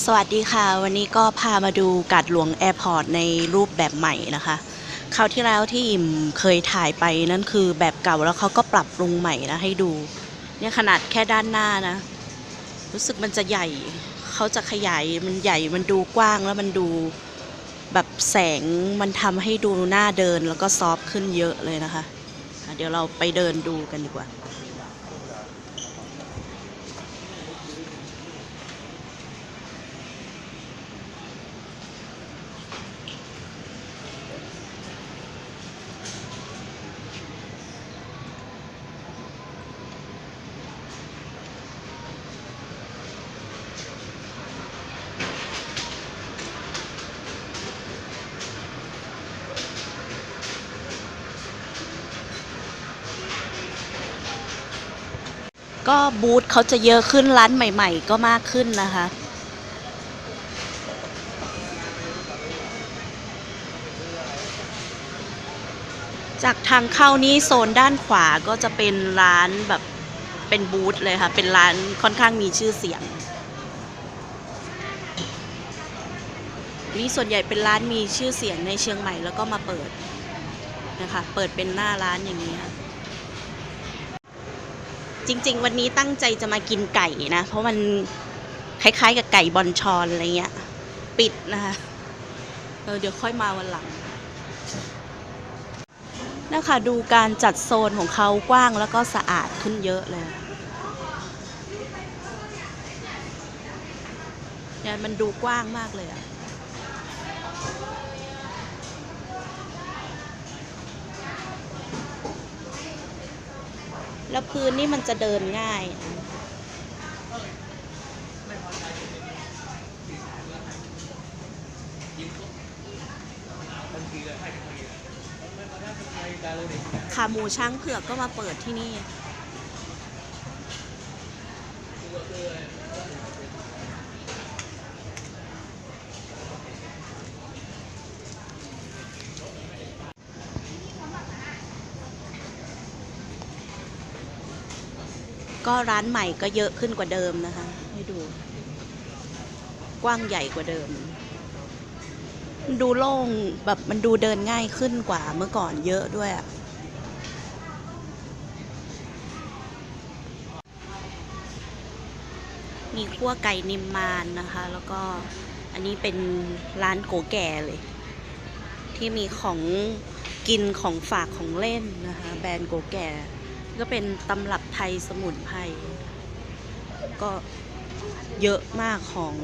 สวัสดีค่ะ วันนี้ก็พามาดูกาดหลวงแอร์พอร์ตในรูปแบบใหม่นะคะคราวที่แล้วที่อิ่มเคยถ่ายไปนั่นคือแบบเก่าแล้วเขาก็ปรับปรุงใหม่นะให้ดู เนี่ยขนาดแค่ด้านหน้านะ รู้สึกมันจะใหญ่ เขาจะขยายมันใหญ่มันดูกว้างแล้วมันดูแบบแสงมันทำให้ดูหน้าเดินแล้วก็ซอฟต์ขึ้นเยอะเลยนะคะอะเดี๋ยวเราไปเดินดูกันดีกว่า ก็บูธเขาจะเยอะขึ้นร้านใหม่ ๆ ก็มากขึ้นนะคะ จากทางเข้านี้โซนด้านขวาก็จะเป็นร้านแบบเป็นบูธเลยค่ะ เป็นร้านค่อนข้างมีชื่อเสียง นี่ส่วนใหญ่เป็นร้านมีชื่อเสียงในเชียงใหม่แล้วก็มาเปิดนะคะ เปิดเป็นหน้าร้านอย่างนี้ค่ะ จริง ๆ วันนี้ตั้งใจจะมากินไก่นะ เพราะมันคล้ายๆ กับไก่บอลชอนอะไรเงี้ย ปิดนะคะเออเดี๋ยวค่อยมาวันหลังนะคะดูการจัดโซนของเขากว้างแล้วก็สะอาดขึ้นเยอะเลยเนี่ยมันดูกว้างมากเลยอะ แล้วพื้นนี่มันจะเดินง่าย ขาหมูช้างเผือกก็มาเปิดที่นี่ ก็ร้านใหม่ก็เยอะขึ้นกว่าเดิมนะคะ ให้ดู กว้างใหญ่กว่าเดิม ดูโล่งแบบมันดูเดินง่ายขึ้นกว่าเมื่อก่อนเยอะด้วยอะมีขั้วไก่นิมมานนะคะ แล้วก็อันนี้เป็นร้านโกแก่เลย ที่มีของกินของฝากของเล่นนะคะ แบรนด์โกแก่ ก็เป็นตำรับไทยสมุนไพรก็เยอะมากของ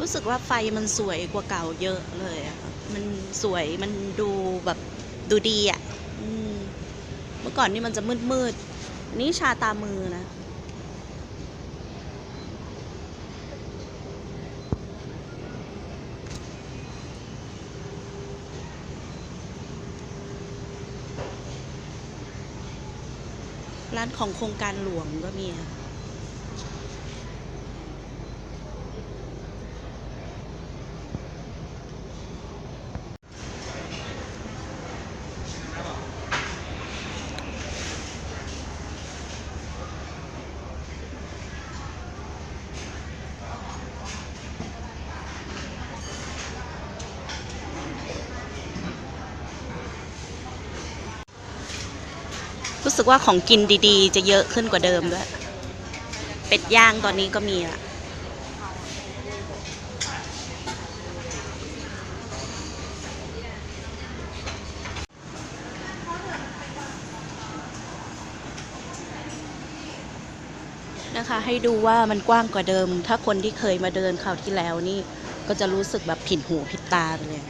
รู้สึกว่าไฟมันสวยกว่าเก่าเยอะเลยอะมันสวย มันดูแบบดูดีอะ่ะเมื่อก่อนนี่มันจะมืดมืด นี่ชาตามือนะ ร้านของโครงการหลวงก็มีค่ะ รู้สึกว่าของกินดีๆ จะเยอะขึ้นกว่าเดิมด้วย เป็ดย่างตอนนี้ก็มีละนะคะให้ดูว่ามันกว้างกว่าเดิม ถ้าคนที่เคยมาเดินคราวที่แล้วนี่ ก็จะรู้สึกแบบผิดหูผิดตาไปเลย